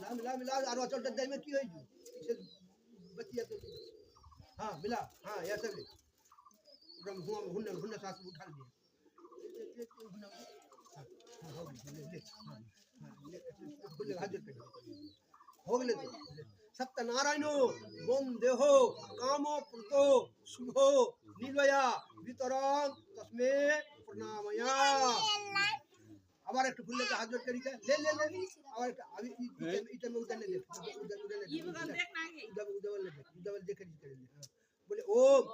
मिला मिला मिला आरो चल डड्डा में की होई जो बतिया तो हाँ, मिला। हाँ या सब ले। एकदम हुआ हुन हुन सास उठा लिया। हुन हाँ हो गए ले हाँ हाँ ले हाजिर कर हो तो। गए ले सत्यनारायणो, ओम देहो, कामो प्रतो, शुभो, निलया, वितरं, तस्मे प्रणामया। আবার একটু ফুল লেগে হাজর করি লে লে লে আবার একটা আমি ইটা মে উদালে দে উদালে দে উদালে উদালে দে উদালে দেখ দিতে দে বলে ওম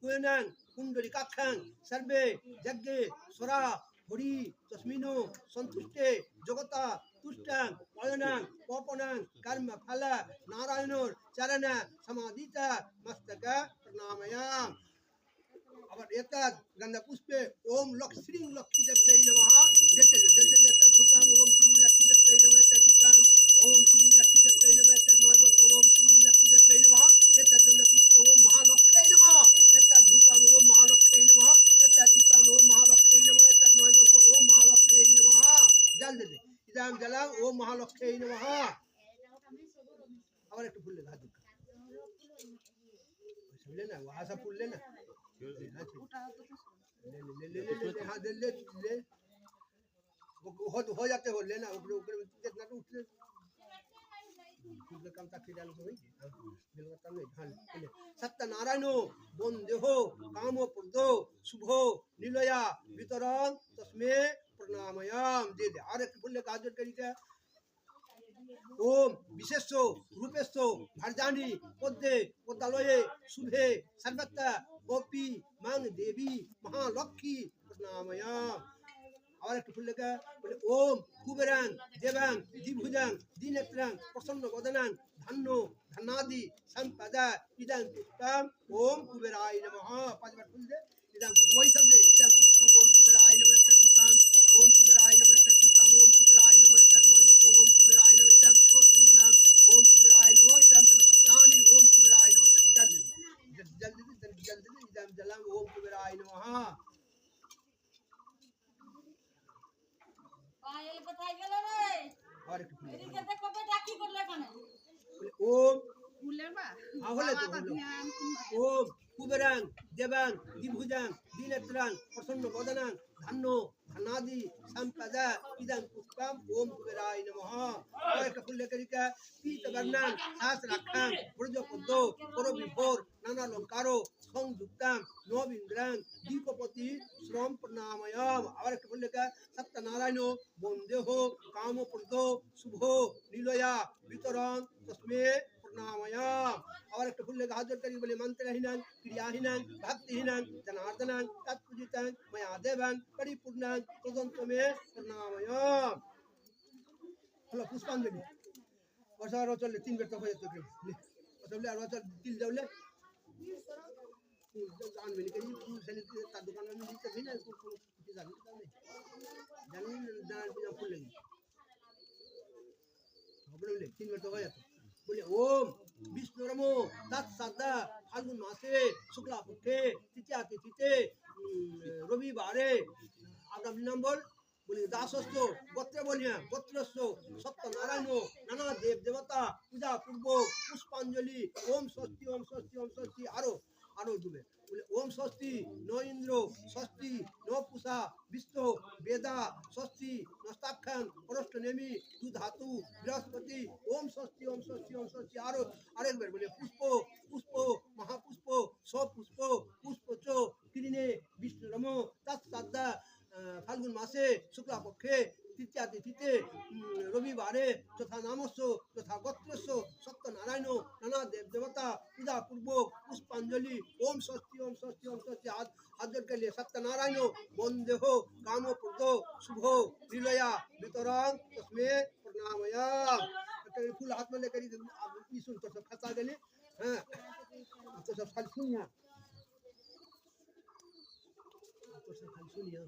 কুয়নাং কুণ্ডলি কাক্ষাং সর্বে যজ্ঞে সরা হরি তসমিনো সন্তুষ্টে জগতা তুষ্টাং পয়নাং পপনাং কর্ম ফল নারায়ণর চরণ সমাধিত মস্তক প্রণাময়াম আবার এতদ গন্ধ পুষ্পে ওম লক্ষ্মী লক্ষ্মী দেব্যৈ নমঃ যেতে জল জল এতদ ধূপাম ওম শ্রী লক্ষ্মী দেব্যৈ নমঃ এতদ দীপাম ওম শ্রী লক্ষ্মী দেব্যৈ নমঃ এতদ নৈবত ওম শ্রী লক্ষ্মী দেব্যৈ নমঃ এতদ গন্ধ পুষ্পে ওম মহালক্ষ্মী নমঃ এতদ ধূপাম ওম মহালক্ষ্মী নমঃ এতদ দীপাম ওম মহালক্ষ্মী নমঃ এতদ নৈবত ওম মহালক্ষ্মী নমঃ জল দে ইদাম জলাম ওম মহালক্ষ্মী নমঃ আবার একটু ফুল হাত দুটো ले ना वहाँ से फूल लेना ले ले ले ले ले ले हो जाते हो लेना जितना उठ ले सत्यनारायण बंदेह काम प्रदो शुभ वितरण तस्मे प्रणामयाम दे दे अरे फुल्ले काजल तरीका ওম বিশেষ রূপেশ ভারজানি পদ্মে, পদ্মালয়ে, শুভে, সর্বত্র, গোপী, মাং, দেবী, মহালক্ষ্মী, প্রণাময়া। আবার একটু ফুল লেখা, বলে, ওম, কুবেরাং, দেবাং, দ্বিভুজাং, দ্বিনেত্রাং, প্রসন্ন বদনাং ধান্য ধনাদি সম্পদা, ইদাং ওম কুবেরায় নমঃ। পাঁচবার ফুল দে ইদাং ওই সব দে ইদাং পুষ্পম ওম কুবেরায় নমঃ একটা দীপাম ওম কুবেরায় নমঃ একটা দীপাম ওম কুবেরায় নমঃ একটা নয়মত ওম কুবেরায় নমঃ ইদাং সোচন্দনাম ওম কুবেরায় নমঃ ইদাং বেলপত্রাণি ওম কুবেরায় নমঃ জল জল জল জল জল জল জল ইদাং জলাম ওম এই কোথায় গেল রে? আর একটু এদিকে দেখ করলে এখানে? ওম। ফুলের বা? হলে। তো ওম কুবেরাং দেবাং দিভুজাং দ্বিনেত্রাং প্রসন্ন বদনাং ধান্য ধনাদি সম্পদা ইদং পুষ্পম ওম কুবেরায় নমঃ ফুল লেখা পীত বর্ণাং শাস রাখাং ব্রজ পদ্ম পর বিভোর নানা লঙ্কারো সংযুক্তাং নবীন্দ্রাং দীপপতি শ্রম প্রণাময়াম আবার লেখা সত্যনারায়ণ বন্দেহ কামপ্রদ শুভ লীলয়া বিতরণ তস্মে প্রণাময়াম আবার একটা ফুল লেখা হাজার করি বলে মন্ত্রহীনাং ক্রিয়াহীনাং ভক্তিহীনাং জনার্দনাং তৎপূজিতাং ময়া দেবাং পরিপূর্ণাং তদন্ত মে প্রণাময়াম হলো পুষ্পাঞ্জলি বর্ষা আর চললে তিন বের তো হয়ে যেত চললে আর চল দিল যাওলে আনবে নি কেজি ফুল সেলে তার দোকানে আমি দিতে ভিনা কিছু জানি জানি জানার পূজা ফুল লেগে হবে বলে তিন বের তো হয়ে যেত বলে, ওম, বিষ্ণু রমো তাৎ সাদা ফাল্গুন মাসে শুক্লা পক্ষে তৃতীয়া তিথিতে রবিবারে আগামী নম্বর বলি দাসস্থ গোত্রে বলিয়া গোত্রস্ত সত্যনারায়ণ, নানা দেব দেবতা, পূজা পূর্ব, পুষ্পাঞ্জলি, ওম ষষ্ঠী ওম ষষ্ঠী ওম ষষ্ঠী আরও আরও ডুবে ওম স্বস্তি, ন ইন্দ্র, স্বস্তি, ন পুষা বিশ্ব বেদা, স্বস্তি নস্তাক্ষান পরষ্টনেমি দু ধাতু বৃহস্পতি, ওম স্বস্তি ওম স্বস্তি ওম স্বস্তি, আরও আরেকবার বলে, পুষ্প পুষ্প, মহাপুষ্প সপুষ্প পুষ্প চ কিরিনে বিষ্ণু রম তাৎ ফাল্গুন মাসে, শুক্লাপক্ষে তৃতীয়া তিথিতে উম, রবিবারে যথা নামস্য যথা গোত্রস্য সত্যনারায়ণ নানা দেব দেবতা পূজা পূর্বক পুষ্পাঞ্জলি ওম ষষ্ঠী ওম ষষ্ঠী ওম ষষ্ঠী হাত হাজর কেলে সত্যনারায়ণ বন্দেহ কামপ্রদ শুভ লীলয়া বিতরং তস্মে প্রণাময়া একটা ফুল हाथ में लेकर इधर आप ये सुन तो सब खसा देने हाँ तो सब खाली सुन यहाँ तो सब खाली सुन यहाँ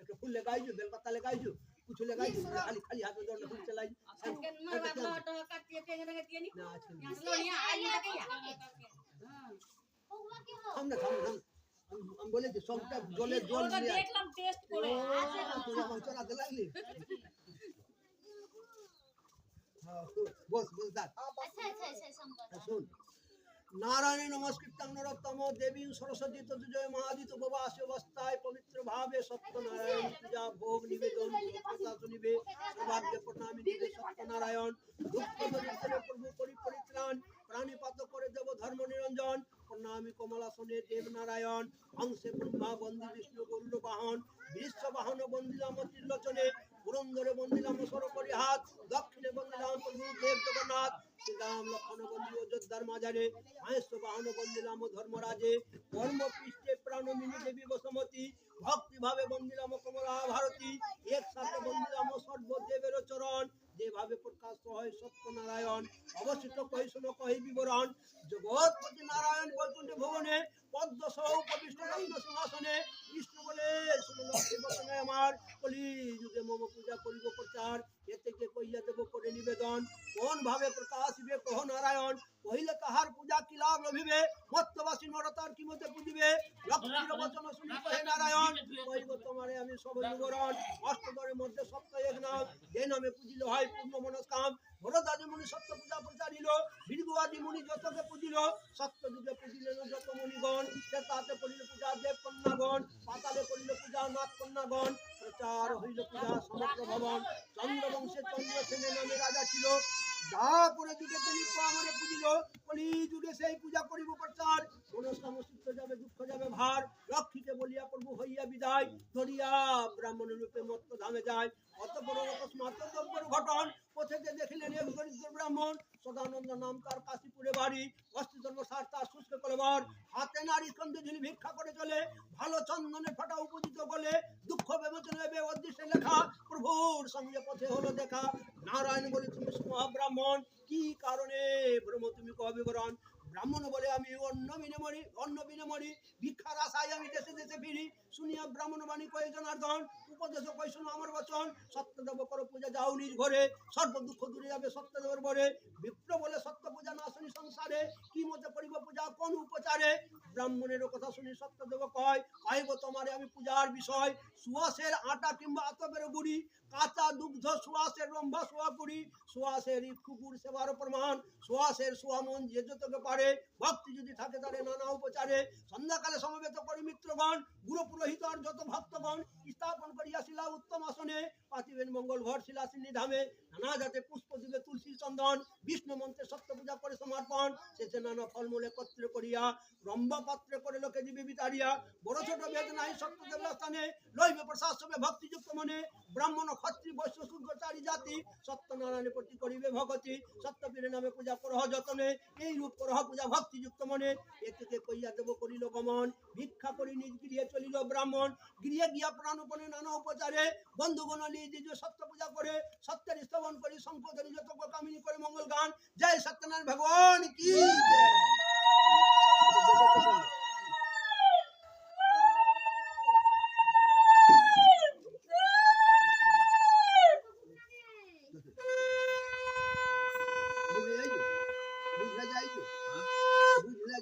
एक फूल लगाई जो बेलपत्ता लगाई जो कुछ लगाई जो खाली खाली हाथ में दौड़ फूल चलाई। मरवा लौट का तीन के रंग दिए नहीं? यहाँ लोनिया आई ना क्या हाँ होवा के हो। हम ना हम हम हम बोले कि सब का जोले जोल लिया। देख लम टेस्ट करे। आज हाँ, तो हम चला दे लागली हाँ बस बस दा अच्छा अच्छा अच्छा संपर्क हाँ, सुन। নারায়ণ নমস্কৃতাং নরোত্তম, দেবী সরস্বতী ততুজয় মহাদিত বাবাস অবস্থায় পবিত্র ভাবে সত্যনারায়ণ পূজা, ভোগ নিবেদন প্রকাশ নিবে সৌভাগ্য প্রণামী নিবে সত্যনারায়ণ। দুঃখ প্রভু করি পরিত্রাণ প্রাণীপাত করে দেব ধর্ম নিরঞ্জন, প্রণামী কমলাসনে দেব নারায়ণ হংসে ব্রহ্মা, বন্দী বিষ্ণু গরুড় বাহন বিশ্ব বাহন বন্দিলাম ত্রিলোচনে পুরন্দরে বন্দিলাম সরকরি হাত, দক্ষিণে বন্দিলাম দেব জগন্নাথ, শ্রীরাম অযোধ্যার মাঝারে মহেশ্ব বাহন ধর্মরাজে কর্ম পৃষ্ঠে প্রাণমিনী দেবী বসমতী ভক্তি ভাবে বন্দিলাম কমলা ভারতী, একসাথে বন্দিলাম সর্বদেবের চরণ, যেভাবে প্রকাশ হয় সত্যনারায়ণ, অবশিষ্ট কহি শুন কহি বিবরণ, জগৎপতি নারায়ণ বৈকুণ্ঠ ভুবনে পদ্ম সহ উপবিষ্ট সিংহাসনে, বিষ্ণু বলে বচনে আমার কলি যুগে মম পূজা করিব প্রচার এ থেকে কইয়া দেব করে নিবেদন। কোন ভাবে প্রকাশিবে, কহ নারায়ণ। কহিলে তাহার পূজা কি লাভ লভিবে? মত্তবাসী নরতার কি মতে পুজিবে লক্ষ্মীর বচন শুনি কহে নারায়ণ। কহিব তোমারে আমি সব বিবরণ। অষ্টদরের মধ্যে সপ্তাহ এক নাম। যে নামে পুজিল হয় পূর্ণ মনস্কাম। ভরদাদি মুনি সত্য পূজা প্রচারিল। ভৃগুয়াদি মুনি যতকে পুজিল সত্য যুগে পুজিলেন যত মুনিগণ। সে তাতে করিল পূজা দেব কন্যাগণ পাতালে করিল পূজা নাথ কন্যাগণ প্রচার হইল পূজা সমগ্র ভবন। চন্দ্রবংশে চন্দ্র সেনের নামে রাজা ছিল। করে যুগে তিনি আমারে পুজিল কলি যুগে সেই পূজা করিব প্রচার। মনস্কাম সিদ্ধ যাবে, দুঃখ যাবে, ভার। লক্ষ্মীকে বলিয়া প্রভু হইয়া বিদায়। ধরিয়া ব্রাহ্মণ রূপে মত্ত ধামে যায়। অত বড় দ্রব্যের ঘটন। পথেতে দেখিলেন এক দরিদ্র ব্রাহ্মণ সদানন্দ নাম তার কাশীপুরে বাড়ি অস্তিত্ব সার তার শুষ্ক কলবর, হাতে নারী স্কন্ধে ঝিলি ভিক্ষা করে চলে, ভালো চন্দনে ফাটা উপজিত বলে, দুঃখ বিমোচন হবে অদৃশ্যে লেখা, প্রভুর সঙ্গে পথে হলো দেখা। নারায়ণ বলে, তুমি মহাব্রাহ্মণ কি কারণে ব্রহ্ম, তুমি কবিবরণ? বিবরণ ব্রাহ্মণ বলে আমি অন্য বিনে মরি অন্য বিনে মরি, ভিক্ষার আশায় আমি দেশে দেশে ফিরি। শুনিয়া ব্রাহ্মণ বাণী কয়ে জনার্দন উপদেশ কই শোনো আমার বচন, সত্যদেব করো পূজা, যাও নিজ ঘরে। সর্ব দুঃখ দূরে যাবে সত্যদেবের বরে বিপ্র বলে সত্য পূজা না শুনি সংসারে, কি মতে করিব পূজা, কোন উপচারে? ব্রাহ্মণের কথা শুনি সত্যদেব কয় কইব তোমারে আমি পূজার বিষয়, সুয়াসের আটা কিংবা আতবের গুড়ি কাঁচা দুগ্ধ সুয়াসের রম্ভা সোয়া পুরি সুয়াসের কুকুর সেবার প্রমাণ সুয়াসের সুয়ামন যে যতকে পারে, ভক্তি যদি থাকে তারে নানা উপচারে সন্ধ্যাকালে সমবেত করি মিত্রগণ, গুরু পুরোহিত আর যত ভক্তগণ, স্থাপন করিয়া শিলা উত্তম আসনে পাতিবেন মঙ্গল ঘর শিলাসিনী ধামে, নানা জাতে পুষ্প দিবে তুলসী চন্দন, বিষ্ণু মন্ত্রে সত্য পূজা করে সমর্পণ, শেষে নানা ফলমূল একত্র করিয়া রম্বা পাত্রে করে লোকে দিবে বিতারিয়া বড় ছোট বেদ নাই সত্য দেবলা স্থানে লইবে প্রসাদ সবে ভক্তিযুক্ত মনে, ব্রাহ্মণ ক্ষত্রি বৈশ্য শুদ্ধ চারি জাতি সত্যনারায়ণের প্রতি করিবে ভগতি, সত্যপীরের নামে পূজা করহ যতনে এই রূপ করহ পূজা ভক্তিযুক্ত মনে এতে কইয়া দেব করিল গমন ভিক্ষা করি নিজ গৃহে চলিল ব্রাহ্মণ গৃহে গিয়া প্রাণপণে নানা উপচারে বন্ধুগণ নিজ নিজ সত্য পূজা করে সত্যের স্তবন করি সম্পদের যত কামিনী করে মঙ্গল গান জয় সত্যনারায়ণ ভগবান কি জয়। বুঝে যাইছো বুঝে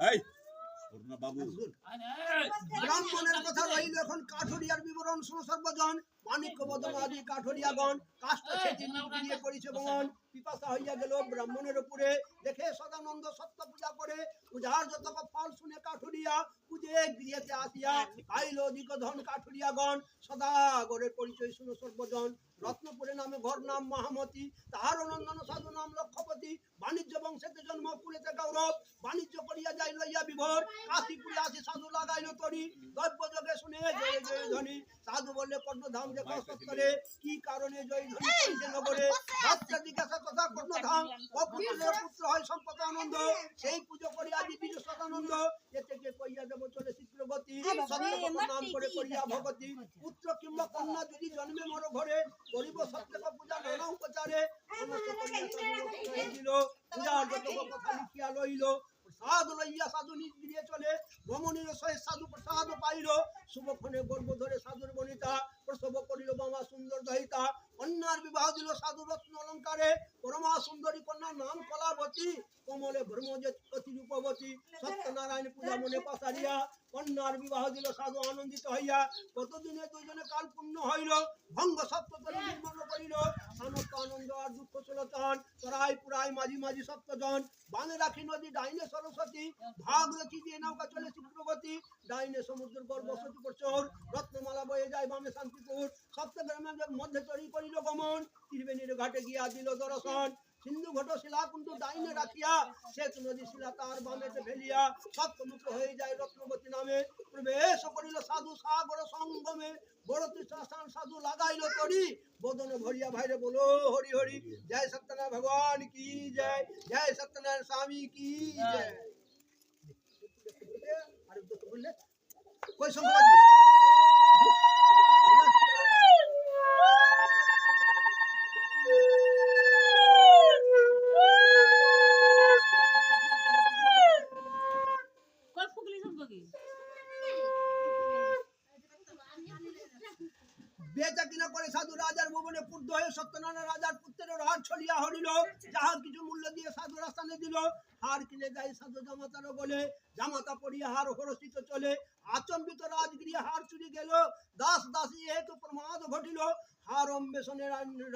এই বাবু ব্রাহ্মণের কথা রইল এখন কাঠরিয়ার বিবরণ শুনো সর্বজন মানিক্য বদন আদি কাঠরিয়াগণ নিয়ে করিছে পিপাসা হইয়া গেল ব্রাহ্মণের উপরে দেখে সদানন্দ সত্য পূজা করে, পূজার যত ফল শুনে কাঠুরিয়া, পূজে গৃহেতে আসিয়া খাইল অধিক ধন কাঠুরিয়াগণ, সদাগরের পরিচয় শুনো সর্বজন। রত্নপুরে নামে ঘর নাম মহামতি, তাহার অনন্দন সাধু নাম লক্ষপতি। বাণিজ্য বংশেতে জন্ম, পুরেতে গৌরব। বাণিজ্য করিয়া যাই লইয়া বিভোর, কাশীপুরে আসি সাধু লাগাইল তরি। দ্রব্য যোগে শুনে জয় জয় ধ্বনি। সাধু বললে, কর্ণধাম যে কষ্টরে কি কারণে জয় ধ্বনি নগরে? বাচ্চা জিজ্ঞাসা কথা কর্ণধাম পুত্র? হয় সম্পদ আনন্দ সেই পুজো করি আজি বিজু সদানন্দ এ থেকে কইয়া দেব চলে শীঘ্র নাম করে করিয়া ভগতি পুত্র কিংবা কন্যা যদি জন্মে মর ঘরে করিব সত্যক পূজা নানা উপচারে। সাধু যত কথা লিখিয়া লইল প্রসাদ লইয়া সাধু নিজ গৃহে চলে। ভ্রমণের সহিত সাধু প্রসাদ পাইল। শুভক্ষণে গর্ভ ধরে সাধুর বনিতা। প্রসব করিল বামা সুন্দর দহিতা কন্যার বিবাহ দিল সাধু রত্ন অলঙ্কারে পরমা সুন্দরী কন্যার নাম কলাবতী কমলে ভ্রমজ্যোতি রূপবতী সত্যনারায়ণ পূজা মনে পাশারিয়া কন্যার বিবাহ দিল সাধু আনন্দিত হইয়া কতদিনে দুইজনে কাল পূর্ণ হইল ভঙ্গ সপ্ততরী নির্মল করিল সামর্থ্য আনন্দ আর দুঃখ চলতন তরাই পুরাই মাঝি মাঝি সপ্তজন বানে রাখি নদী ডাইনে সরস্বতী ভাগ রচি দিয়ে নৌকা চলে চিত্রগতি ডাইনে সমুদ্র গড় বসতি করচোর রত্নমালা বয়ে যায় বামে শান্তিপুর সপ্তগ্রামের মধ্যে চড়ি করিল গমন। ত্রিবেণীর ঘাটে গিয়া দিল দর্শন। সিন্ধু ঘট শিলা কুণ্ড ডাইনে রাখিয়া শ্বেত নদী শিলা তার বামেতে ফেলিয়া সপ্তমুখ হয়ে যায় রত্নবতী নামে। প্রবেশ করিল সাধু সাগর সঙ্গমে। বড় তীর্থস্থান সাধু লাগাইল তরি। বদন ভরিয়া ভাইরে বলো হরি হরি জয় সত্যনারায়ণ ভগবান কি জয়? জয় সত্যনারায়ণ স্বামী কি জয়? আর একটু কই সংখ্যা বেচা করে সাধু রাজার ভবনে পুত্র হয়ে সত্যনারায়ণ রাজার পুত্রের হার ছড়িয়া হরিল যাহা কিছু মূল্য দিয়ে সাধু রাস্তানে দিল। হার কিনে যায় সাধু জামাতারও বলে, জামাতা পরিয়া হার হরসিত চলে, আচম্বিত রাজগিরি হার চুরি গেল, দাস দাসী হেতু প্রমাদ ঘটিল, হার অম্বেষণে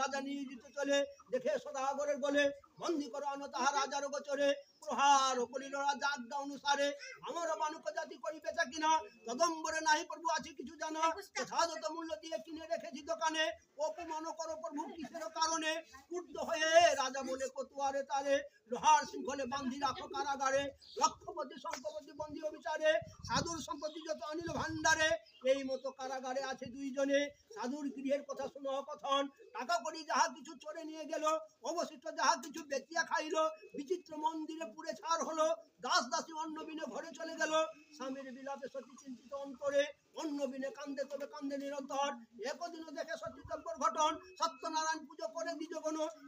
রাজা নিয়োজিত চলে, দেখে সদাগরের বলে বন্দি করো আনো তাহা রাজার গোচরে। প্রহার করিল রাজা আজ্ঞা অনুসারে। আমার মানব জাতি করি বেচা কিনা, তদম্বরে নাহি প্রভু আছে কিছু জানা। যথাযথ মূল্য দিয়ে কিনে রেখেছি দোকানে। অপমান করো প্রভু কিসের কারণে? ক্রুদ্ধ হয়ে রাজা বলে কতুয়ারে তারে, লোহার শৃঙ্খলে বান্ধি রাখো কারাগারে। লক্ষপতি শঙ্কপতি বন্দি অবিচারে। সাধুর সম্পত্তি যত অনিল ভান্ডারে এই মতো কারাগারে আছে দুইজনে। সাধুর গৃহের কথা শুনো, কথন। টাকা করি যাহা কিছু চড়ে নিয়ে গেল, অবশিষ্ট যাহা কিছু বেচিয়া খাইল, বিচিত্র মন্দিরে পুড়ে ছাড় হলো, দাস দাসী অন্ন বিনে ঘরে চলে গেল। স্বামীর বিলাপে সতী চিন্তিত অন্তরে অন্য কান্দে কান্দে নিরন্তর। একদিন দেখে সতীতব্যর ঘটন। সত্যনারায়ণ পুজো করে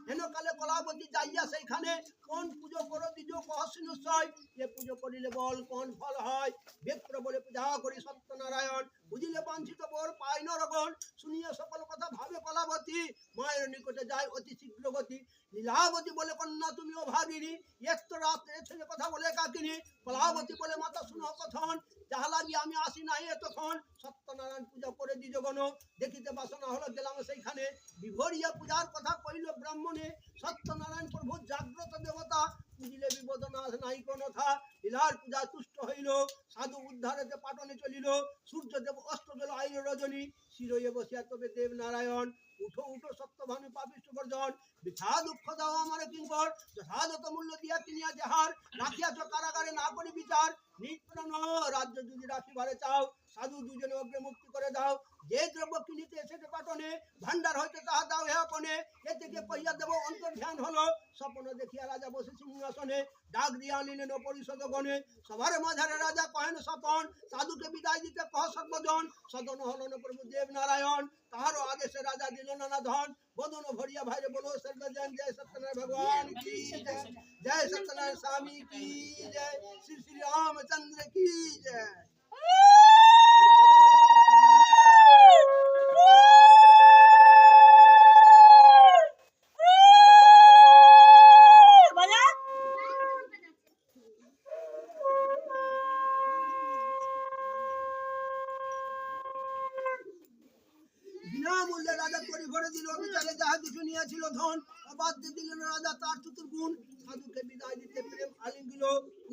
হেন কলাবতী যাইয়া কোন পুজো করো দ্বিজ কহসিনুসয় এ করিলে বল কোন ফল হয়? বলে পূজা করি সত্যনারায়ণ। বুঝিলে বাঞ্ছিত বর পাই নরগণ। সকল কথা ভাবে কলাবতী। মায়ের নিকটে যায় অতি শীঘ্র গতি। লীলাবতী বলে, কন্যা তুমি অভাগিনী এত রাত্রে ছেলে কথা বলে কাকিনী। কলাবতী বলে, মাতা, শুনো কথন। যাহা লাগি আমি আসি নাই এতক্ষণ সত্যনারায়ণ পূজা করে দ্বিজ গণ। দেখিতে বাসনা হলো গেলাম সেইখানে। বিভরিয়া পূজার কথা কইল ব্রাহ্মণে, সত্যনারায়ণ প্রভু জাগ্রত দেবতা, পুজিলে বিপদ নাশ নাই কোনো লীলার পূজা তুষ্ট হইল, সাধু উদ্ধারেতে পাটনে চলিল। সূর্যদেব অস্ত গেল আইল রজনী, শিরয়ে বসিয়া তবে দেব নারায়ণ উঠো উঠো সত্যভানু পাপিষ্ট বর্জন বৃথা দুঃখ দাও আমার কিঙ্কর, যথাযথ মূল্য দিয়া কিনিয়া যাহার। রাখিয়াছ কারাগারে না করি বিচার। নিপ্রাণ রাজ্য যদি রাখিবারে চাও সাধু দুজনে অগ্রে মুক্তি করে দাও। যে দ্রব্য কিনিতে এসেছে পাটনে ভান্ডার হইতে তাহা দাও হে আপনে। এ থেকে কইয়া দেব অন্তর ধ্যান হলো। স্বপ্ন দেখিয়া রাজা বসে সিংহাসনে ডাক দিয়া আনিলেন পরিষদ গণে সবার মাঝারে রাজা কহেন, স্বপন, সাধুকে বিদায় দিতে কহ সর্বজন। সদন হলন প্রভু দেব নারায়ণ তাহারও আদেশে রাজা দিল নানা ধন। বদন ভরিয়া ভাইরে বলো সর্বজন জয় সত্যনারায়ণ ভগবান, কি জয় জয় সত্যনারায়ণ স্বামী, কি জয় শ্রী শ্রী রামচন্দ্র, কি জয় বিনামূল্যে রাজা করে ঘরে দিল, বিচারে যাহা কিছু নিয়েছিল ধন বাদ দিয়ে দিলেন রাজা তার চতুর্গুণ। সাধুকে বিদায় দিতে প্রেম আলিঙ্গিল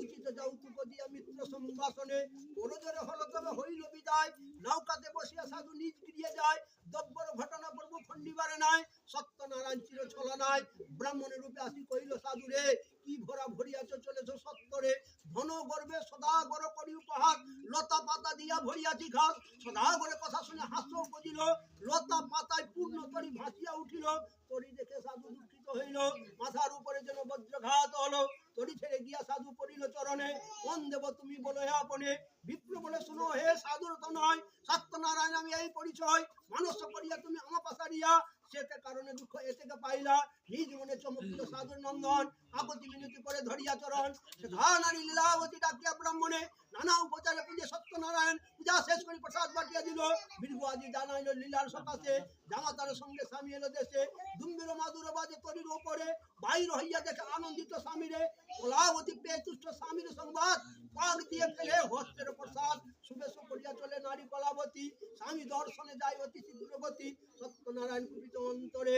উচিত যৌতুক দিয়া মিত্র সম্ভাষণে। বড়জোরে হল তবে হইল বিদায়। নৌকাতে বসিয়া সাধু নিজ ফিরিয়ে যায়। দব্বর ঘটনা পর্ব খণ্ডিবারে নাই। সত্যনারায়ণ চির ছলা নাই। ব্রাহ্মণের রূপে আসি কহিল সাধু রে কি ভরা ভরিয়াছ, চলেছ সত্তরে? ধন গর্বে সদা গর করি উপহার। লতা পাতা দিয়া ভরিয়াছি ঘাস। সদা গরে কথা শুনে হাস্য বুঝিল লতা পাতায় পূর্ণ তরি ভাসিয়া উঠিল। তরি দেখে সাধু দুঃখিত হইল। মাথার উপরে যেন বজ্রঘাত হলো। তরি ছেড়ে গিয়া সাধু পড়িল চরণে। কোন দেব তুমি বলো হে আপনে? বিপ্র বলে, শুনো হে সাধুর তো নয়। সত্যনারায়ণ, আমি এই পরিচয়। মানুষ করিয়া তুমি আমা পাশারিয়া সেতে কারণে দুঃখ এতে পাইলা। হি জীবনে চমৎকৃত সাধুর নন্দন আপত্তি মিনতি করে ধরিয়া চরণ। সেধা নারী লীলাবতী ডাকিয়া ব্রাহ্মণে নানা উপচারে পূজে সত্যনারায়ণ, পূজা শেষ করে প্রসাদ বাটিয়া দিল। বীরভু আজি জানাইল লীলার সকাশে, জামাতার সঙ্গে স্বামী এলো দেশে। দুম্বির মাদুর বাজে তরির ওপরে বাইর হইয়া দেখে আনন্দিত স্বামীরে, কলাবতী পেয়ে তুষ্ট স্বামীর সংবাদ, পাক দিয়ে ফেলে হস্তের প্রসাদ শুভেচ্ছ করিয়া চলে নারী কলাবতী, স্বামী দর্শনে যায় অতি শীঘ্রগতি সত্যনারায়ণ কুপিত অন্তরে।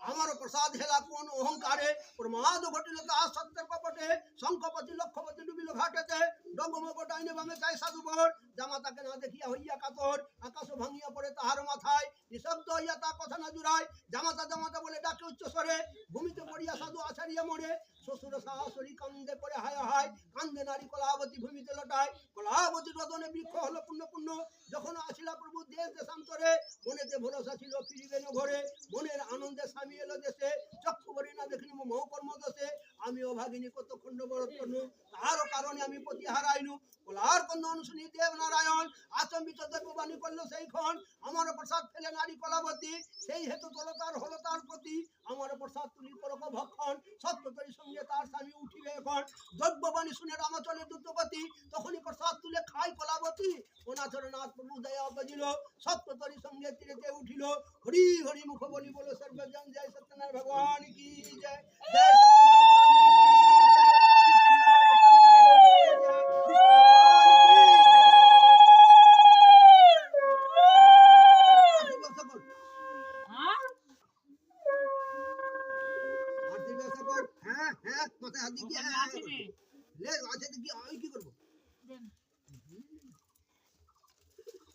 আমার প্রসাদ হেলা কোন অহংকারে, প্রমাদ ঘটিল তা সত্যের কপটে শঙ্খপতি, লক্ষপতি ডুবিল ঘাটেতে, ডগমগ ডাইনে বামে চাই সাধুবর জামাতাকে না দেখিয়া হইয়া কাতর, আকাশ ভাঙিয়া পড়ে তাহার মাথায়, নিঃশব্দ হইয়া তা কথা না জুড়ায়, জামাতা জামাতা বলে ডাকে উচ্চ স্বরে ভূমিতে পড়িয়া সাধু আছাড়িয়া মরে শ্বশুর শাশুড়ি কান্দে পরে হায় হায়, কান্দে নারী কলাবতী ভূমিতে লটায়। কলাবতী রদনে বৃক্ষ হলো পূর্ণ পূর্ণ। যখন আসিলা প্রভু দেশ দেশান্তরে, মনেতে ভরসা ছিল ফিরিবে না ঘরে। মনের আনন্দে স্বামী এলো দেশে, চক্ষু না দেখিনি মহ কর্ম দোষে আমি অভাগিনী কত খণ্ড বড় তনু তাহারও কারণে আমি প্রতি হারাইনু কলার কন্দন শুনি দেব নারায়ণ আচম্বিত দেববাণী করল সেই ক্ষণ আমার প্রসাদ ফেলে নারী কলাবতী সেই হেতু তল তার হলো তার প্রতি আমার প্রসাদ তুলি করক ভক্ষণ সত্যতরী সঙ্গে তার স্বামী উঠিবে এখন দ্রব্যবাণী শুনে রামচলে দ্রুতগতি তখনই প্রসাদ তুলে খাই কলাবতী অনাচরণাথ প্রভু দয়া বাজিল সত্যতরী সঙ্গে তীরেতে উঠিল হরি হরি মুখ বলি বলো সর্বজন, জয় সত্যনারায়ণ, ভগবান কি জয়?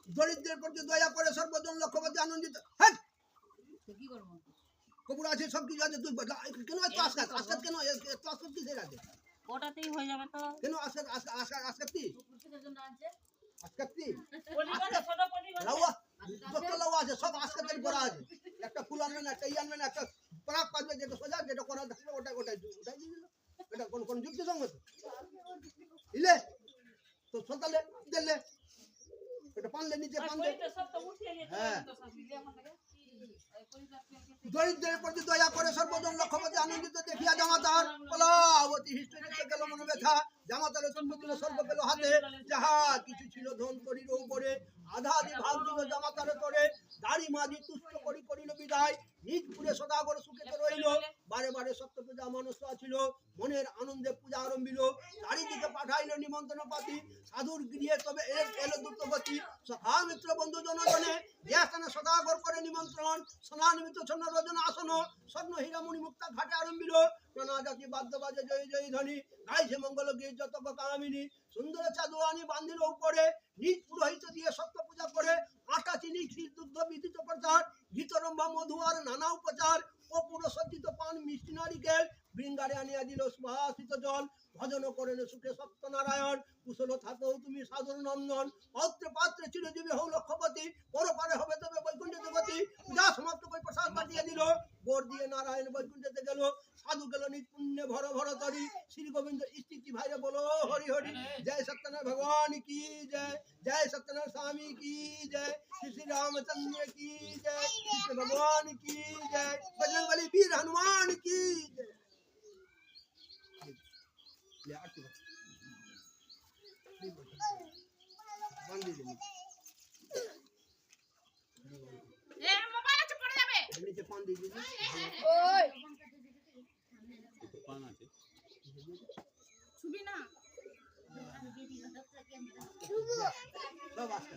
দরিদ্রের প্রতি দয়া করে সর্বজন লক্ষ্যপতি আনন্দিত হ্যাঁ কি করব? আছে সব কিছু আছে তুই কেন এত আজকাত আজকাত কেন? এত আজকাত কিসের আছে? ওটাতেই হয়ে যাবে তো? কেন আজকাতি পুরুষের জন্য আছে। ছোট পরিবার লাউয়া? যত লাউয়া আছে সব আজকাতের করা আছে। একটা ফুল আনবেন একটা ই আনবেন একটা পরাগ পাবে যেটা সোজা যেটা করা থাকবে ওটা ওটাই ওটাই দিয়ে দিল। এটা কোন কোন যুক্তি সঙ্গত ইলে তো সন্তালে দিলে এটা পানলে নিচে পানলে। হ্যাঁ। Ay, kung দরিদ্রের প্রতি দয়া করে সর্বজন লক্ষ্যপতি আনন্দিত দেখিয়া জামাতার কলাবতী হিস্ট্রি গেল মনে ব্যথা জামাতার চুম্বদিল স্বর্গ পেল হাতে। যাহা কিছু ছিল ধন করির উপরে আধা আধি ভাগ দিল জামাতার করে দাড়ি মাঝি তুষ্ট করি করিল বিদায়। নিজ পুরে সদাগর রইল। বারে বারে সত্য পূজা ছিল। মনের আনন্দে পূজা আরম্ভিল। চারিদিকে পাঠাইল নিমন্ত্রণ পাতি। সাধুর গৃহে তবে এর এলো দ্রুতগতি সখা মিত্র বন্ধু জনগণে দেখানে সদাগর করে নিমন্ত্রণ। সোনানিমিত ছন্ন রজন আসন স্বর্ণ হীরামণি মুক্তা ঘাটে আরম্ভিল, নানা বাদ্য বাজে জয় জয় ধ্বনি, গাইছে মঙ্গল গীত কামিনী, সুন্দর চাদুয়ানি বান্ধিল উপরে, নিজ পুরোহিত দিয়ে সত্য পূজা করে, আটা, চিনি, ক্ষীর, দুগ্ধ বিদিত প্রচার গীতরম্ভা, মধু আর নানা উপচার অপুর সজ্জিত পান মিষ্টি নারিকেল ভৃঙ্গারে আনিয়া দিল সুভাষিত জল। ভজন করেন সুখে সত্যনারায়ণ। কুশল থাকো তুমি সাধন নন্দন। অত্রে পাত্রে চিরজীবী হও লক্ষপতি। পরপারে হবে তবে বৈকুণ্ঠ দেবতী। যা সমাপ্ত করে প্রসাদ পাঠিয়ে দিল। বর দিয়ে নারায়ণ বৈকুণ্ঠেতে গেল। সাধু গেল নিপুণ্যে ভর ভর তরি। শ্রী গোবিন্দ স্থিতি ভাইরে বলো, হরি হরি, জয় সত্যনারায়ণ ভগবান কি জয়? জয় সত্যনারায়ণ স্বামী কি জয়? শ্রী শ্রী রামচন্দ্র কি জয়? কৃষ্ণ ভগবান কি জয়? বজরঙ্গলী বীর হনুমান কি জয়? ले आरती कर। बंद दे दे এ মোবাইল আছে পড়ে যাবে नीचे पान दे दीजिए ওই একটু পান আছে ছবি না सब आस्ते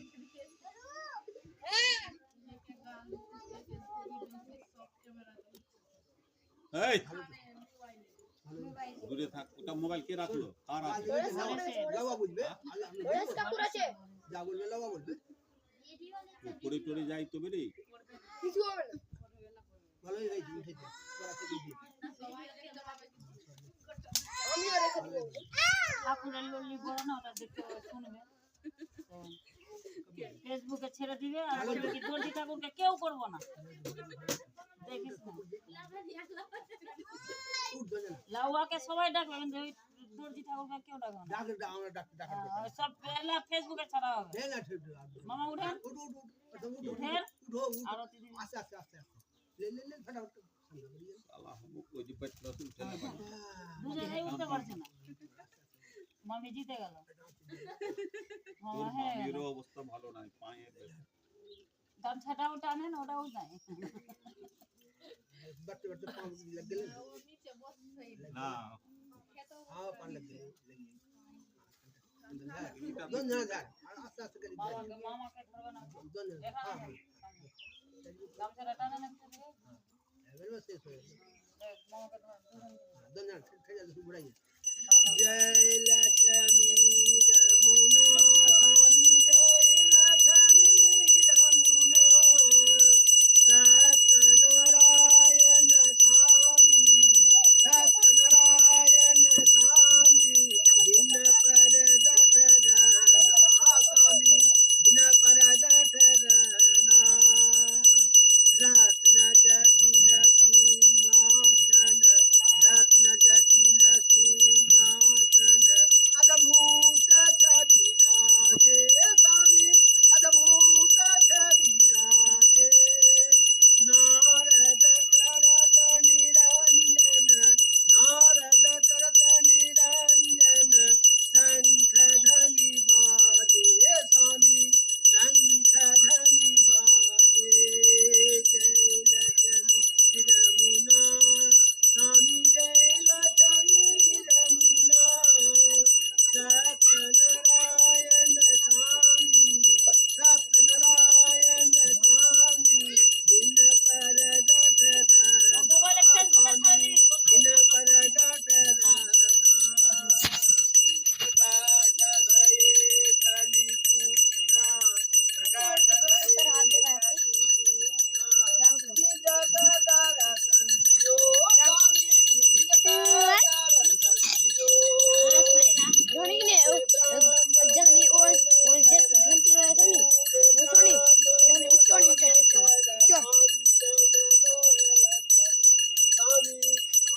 এই দূরে থাক ওটা মোবাইল কে রাখল? কার না, লাউয়া বুঝবে। কাকুর আছে যা বলবে বলবে। পড়ে যাই তো বেরি কিছু হবে না। ভালোই তোরা থেকে দিয়ে আমিও রেখে দেবো লল্লি বড় না ওটা দেখতে শুনবে। তো ফেসবুকে ছেড়ে দিবে আর বলবে কি দর্জি ঠাকুরকে কেউ করব না। দেখিস না। লাউয়াকে সবাই ডাকবে কিন্তু ওই দর্জি ঠাকুরকে কেউ ডাকবে না। ডাকে ডাকে আমরা ডাকে ডাকে সব পেলা ফেসবুকে ছাড়া হবে। হ্যাঁ না ঠিক মামা উঠেন। উঠ উঠ উঠ উঠেন। উঠো আর আস্তে আস্তে আস্তে লে লে লে ফটাফট মামি জিতে গেল। তোর হ্যাঁ মামিরও অবস্থা ভালো নাই পায়ে ব্যথা। গামছাটাও টানেন ওটাও নাই बच्चे बच्चे पाँव लग गए না हाँ पान लग गए दोन जण जा आस्ते आस्ते करी মামাকে মামাকে ধরবে না दोन जण দেখা हाँ নেই গামছাটা টানে না কিছু থেকে वेल बस शेष हो गया দেখ, মামাকে ধর ধরে নে। दोन जण ठे जा तू बुढ़ाई जय लक्ष्मी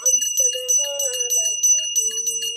ಮಂಚನ ನಲಗರು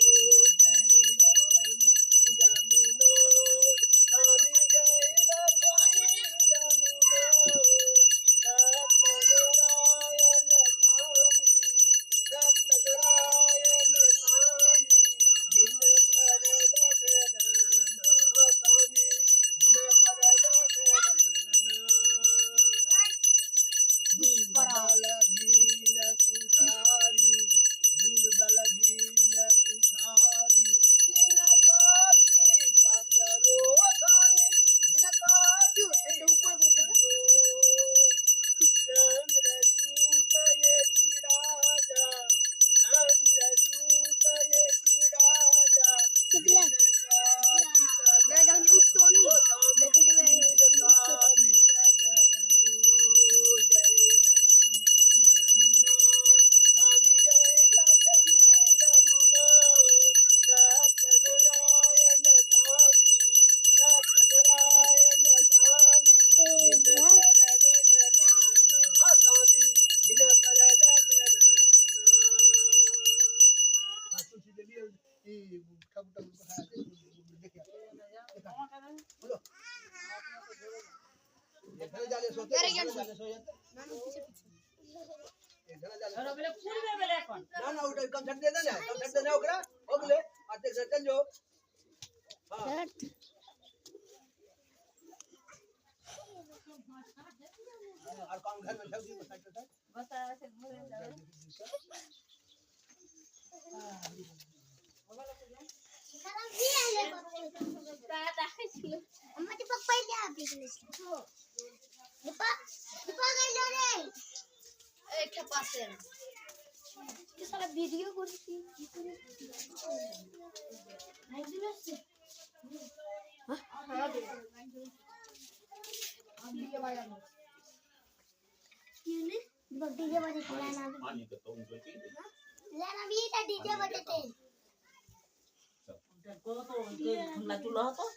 love?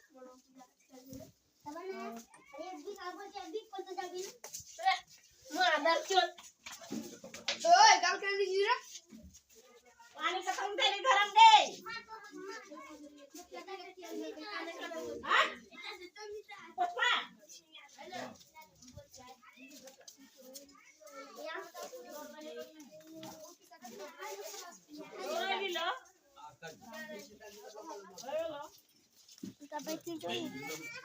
Sim.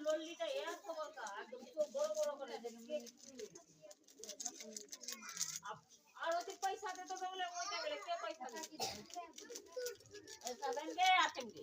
লল্লিটা এর খবর কা একদম চোখ আর ওতে পয়সা দে তো বলে ওইটা বলে কে পয়সা দে সাদান গে আছেন গে